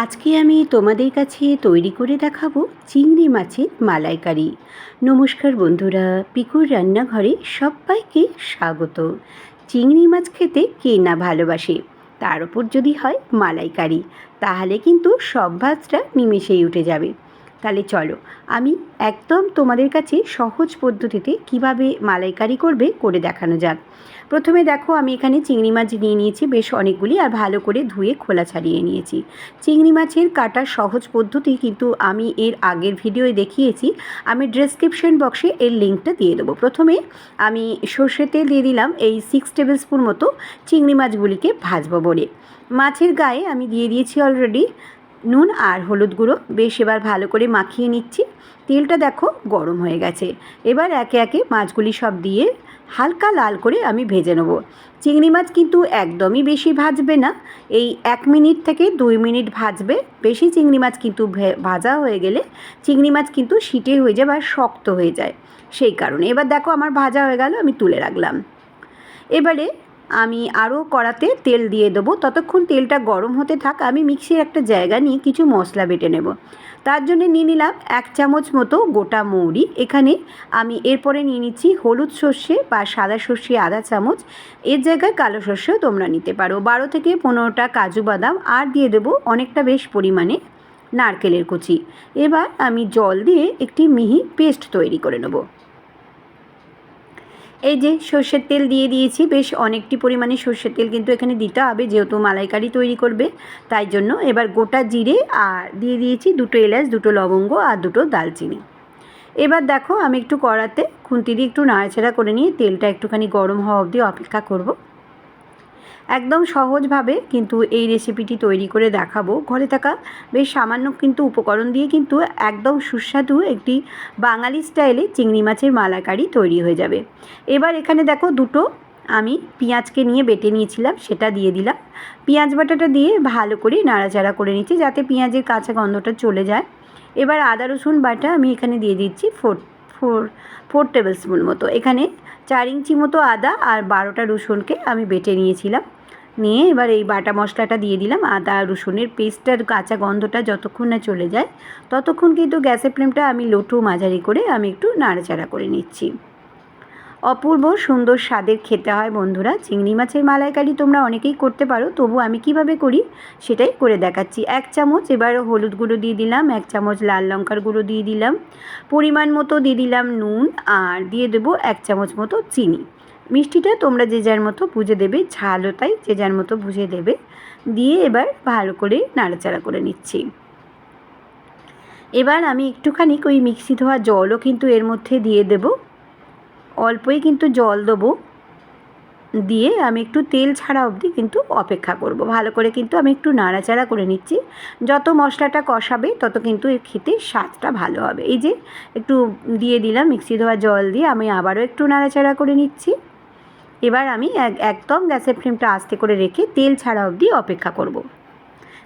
আজকে আমি তোমাদের কাছে তৈরি করে দেখাবো চিংড়ি মাছের মালাইকারি। নমস্কার বন্ধুরা, পিকুর রান্নাঘরে সবাইকে স্বাগত। চিংড়ি মাছ খেতে কে না ভালোবাসে, তার উপর যদি হয় মালাইকারি, তাহলে কিন্তু সব ভাজটা নিমেষেই উঠে যাবে। তাহলে চলো, আমি একদম তোমাদের কাছে সহজ পদ্ধতিতে কীভাবে মালাইকারি করবে করে দেখানো যাক। প্রথমে দেখো, আমি এখানে চিংড়ি মাছ নিয়ে নিয়েছি, বেশ অনেকগুলি, আর ভালো করে ধুয়ে খোলা ছাড়িয়ে নিয়েছি। চিংড়ি মাছের কাটার সহজ পদ্ধতি কিন্তু আমি এর আগের ভিডিওয়ে দেখিয়েছি, আমি ডেসক্রিপশন বক্সে এর লিঙ্কটা দিয়ে দেবো। প্রথমে আমি সর্ষে তেল দিয়ে দিলাম, এই সিক্স টেবিল স্পুন মতো চিংড়ি মাছগুলিকে ভাজবো বলে। মাছের গায়ে আমি দিয়ে দিয়েছি অলরেডি নুন আর হলুদ গুঁড়ো। বেশ, এবার ভালো করে মাখিয়ে নিচ্ছি। তেলটা দেখো গরম হয়ে গেছে। এবার একে একে মাছগুলি সব দিয়ে হালকা লাল করে আমি ভেজে নেব। চিংড়ি মাছ কিন্তু একদমই বেশি ভাজবে না। এই এক মিনিট থেকে দুই মিনিট ভাজবে। বেশি চিংড়ি মাছ কিন্তু ভাজা হয়ে গেলে চিংড়ি মাছ কিন্তু শিটে হয়ে যায় বা শক্ত হয়ে যায়। সেই কারণে। এবার দেখো আমার ভাজা হয়ে গেল, আমি তুলে রাখলাম। এবারে আমি আরও কড়াতে তেল দিয়ে দেবো। ততক্ষণ তেলটা গরম হতে থাক, আমি মিক্সির একটা জায়গা নিয়ে কিছু মশলা বেটে নেব। তার জন্য নিয়ে নিলাম এক চামচ মতো গোটা মৌরি। এখানে আমি এরপরে নিয়ে নিচ্ছি হলুদ সর্ষে বা সাদা সর্ষে আধা চামচ। এর জায়গায় কালো সর্ষেও তোমরা নিতে পারো। বারো থেকে পনেরোটা কাজু বাদাম আর দিয়ে দেবো অনেকটা বেশ পরিমাণে নারকেলের কুচি। এবার আমি জল দিয়ে একটি মিহি পেস্ট তৈরি করে নেব। এই যে সর্ষের তেল দিয়ে দিয়েছি, বেশ অনেকটি পরিমাণে সর্ষের তেল কিন্তু এখানে দিতে হবে যেহেতু মালাইকারি তৈরি করবে, তাই জন্য এবার গোটা জিরে আর দিয়ে দিয়েছি দুটো এলাচ, দুটো লবঙ্গ আর দুটো দালচিনি এবার দেখো আমি একটু কড়াতে খুন্তি দিয়ে একটু নাড়াচাড়া করে নিয়ে তেলটা একটুখানি গরম হওয়া অবধি অপেক্ষা করব। একদম সহজভাবে কিন্তু এই রেসিপিটি তৈরি করে দেখাবো। ঘরে থাকা বেশ সামান্য কিন্তু উপকরণ দিয়ে কিন্তু একদম সুস্বাদু একটি বাঙালি স্টাইলে চিংড়ি মাছের মালাকারি তৈরি হয়ে যাবে। এবার এখানে দেখো দুটো আমি পেঁয়াজকে নিয়ে বেটে নিয়েছিলাম, সেটা দিয়ে দিলাম। পেঁয়াজ বাটাটা দিয়ে ভালো করে নাড়াচাড়া করে নিচ্ছি যাতে পেঁয়াজের কাঁচা গন্ধটা চলে যায়। এবার আদা রসুন বাটা আমি এখানে দিয়ে দিচ্ছি four four four table spoon মতো। এখানে চার ইঞ্চি মতো আদা আর বারোটা রসুনকে আমি বেটে নিয়েছিলাম। নিয়ে এবার এই বাটা মশলাটা দিয়ে দিলাম। আদা রসুনের পেস্টটার কাঁচা গন্ধটা যতক্ষণ না চলে যায়, ততক্ষণ কিন্তু গ্যাসের ফ্লেমটা আমি লোটু মাঝারি করে আমি একটু নাড়াচাড়া করে নিচ্ছি। অপূর্ব সুন্দর স্বাদের খেতে হয় বন্ধুরা। চিংড়ি মাছের মালাইকারি তোমরা অনেকেই করতে পারো, তবু আমি কীভাবে করি সেটাই করে দেখাচ্ছি। এক চামচ এবার হলুদ গুঁড়ো দিয়ে দিলাম, এক চামচ লাল লঙ্কার গুঁড়ো দিয়ে দিলাম, পরিমাণ মতো দিয়ে দিলাম নুন, আর দিয়ে দেবো এক চামচ মতো চিনি। মিষ্টিটা তোমরা যে যার মতো বুঝে দেবে, ঝালও তাই যে যার মতো বুঝে দেবে, দিয়ে এবার ভালো করে নাড়াচাড়া করে নিচ্ছি। এবার আমি একটুখানি ওই মিক্সি ধোয়া জলও কিন্তু এর মধ্যে দিয়ে দেব। অল্পই কিন্তু জল দেবো। দিয়ে আমি একটু তেল ছাড়া অবধি কিন্তু অপেক্ষা করব। ভালো করে কিন্তু আমি একটু নাড়াচাড়া করে নিচ্ছি। যত মশলাটা কষাবে, তত কিন্তু এর খেতে স্বাদটা ভালো হবে। এই যে একটু দিয়ে দিলাম মিক্সি ধোয়া জল দিয়ে, আমি আবারও একটু নাড়াচাড়া করে নিচ্ছি। এবার আমি এক, একদম গ্যাসের ফ্লেমটা আস্তে করে রেখে তেল ছাড়া অবধি অপেক্ষা করব।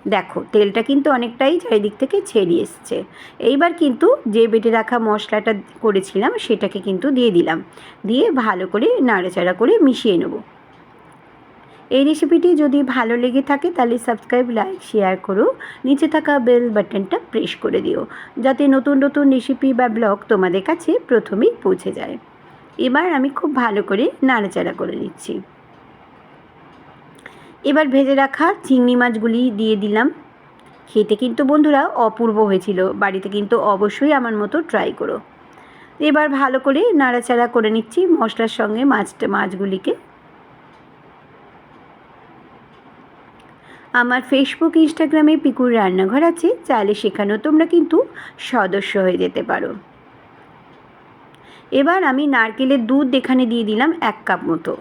দেখো, তেলটা কিন্তু অনেকটাই চারিদিক থেকে ছেড়ে এসছে। এইবার কিন্তু যে বেটে রাখা মশলাটা করেছিলাম, সেটাকে কিন্তু দিয়ে দিলাম। দিয়ে ভালো করে নাড়াচাড়া করে মিশিয়ে নেব। এই রেসিপিটি যদি ভালো লেগে থাকে, তাহলে সাবস্ক্রাইব, লাইক, শেয়ার করো। নিচে থাকা বেল বাটনটা প্রেস করে দিও, যাতে নতুন নতুন রেসিপি বা ব্লগ তোমাদের কাছে প্রথমেই পৌঁছে যায়। এবার আমি খুব ভালো করে নাড়াচাড়া করে নিচ্ছি। এবার ভেজে রাখা চিংড়ি মাছগুলি দিয়ে দিলাম। খেতে কিন্তু বন্ধুরা অপূর্ব হয়েছিল। বাড়িতে কিন্তু অবশ্যই আমার মতো ট্রাই করো। এবার ভালো করে নাড়াচাড়া করে নিচ্ছি মশলার সঙ্গে মাছটা মাছগুলিকে। আমার ফেসবুক ইনস্টাগ্রামে পিকুর রান্নাঘর আছে। চাইলে সেখানেও তোমরা কিন্তু সদস্য হয়ে যেতে পারো। এবার আমি নারকেলের দুধ এখানে দিয়ে দিলাম এক কাপ মতো।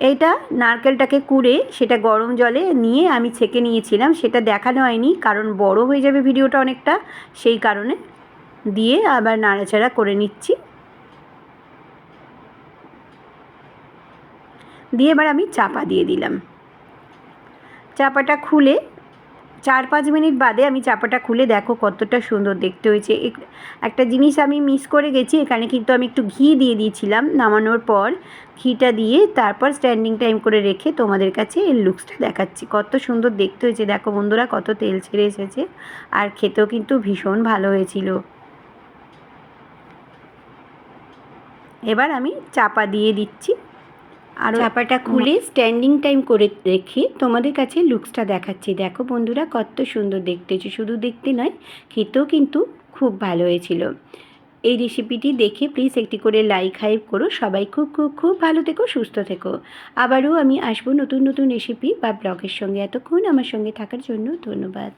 এইটা নারকেলটাকে কুড়ে সেটা গরম জলে নিয়ে আমি ছেঁকে নিয়েছিলাম, সেটা দেখানো হয়নি, কারণ বড় হয়ে যাবে ভিডিওটা অনেকটা, সেই কারণে দিয়ে আবার নাড়াচাড়া করে নিচ্ছি। দিয়ে এবার আমি চাপা দিয়ে দিলাম। চাপাটা খুলে চার পাঁচ মিনিট বাদে আমি চাপাটা খুলে দেখো কতটা সুন্দর দেখতে হয়েছে। একটা জিনিস আমি মিস করে গেছি, এখানে কিন্তু আমি একটু ঘি দিয়ে দিয়েছিলাম নামানোর পর। ঘিটা দিয়ে তারপর স্ট্যান্ডিং টাইম করে রেখে তোমাদের কাছে এর লুকসটা দেখাচ্ছি। কত সুন্দর দেখতে হয়েছে। দেখো বন্ধুরা, কত তেল ছেড়ে এসেছে। আর খেতেও কিন্তু ভীষণ ভালো হয়েছিল। এবার আমি চাপা দিয়ে দিচ্ছি। আর চাপাটা খুলে স্ট্যান্ডিং টাইম করে রেখে তোমাদের কাছে লুকসটা দেখাচ্ছি। দেখো বন্ধুরা কত সুন্দর দেখতে হয়েছে। শুধু দেখতে নয় খেতেও কিন্তু খুব ভালো হয়েছিল। এই রেসিপিটি দেখে প্লিজ একটি করে লাইক হাইপ করো। সবাই খুব খুব খুব ভালো থেকো সুস্থ থেকো। আবারও আমি আসব নতুন নতুন রেসিপি বা ব্লগের সঙ্গে। এতক্ষণ আমার সঙ্গে থাকার জন্য ধন্যবাদ।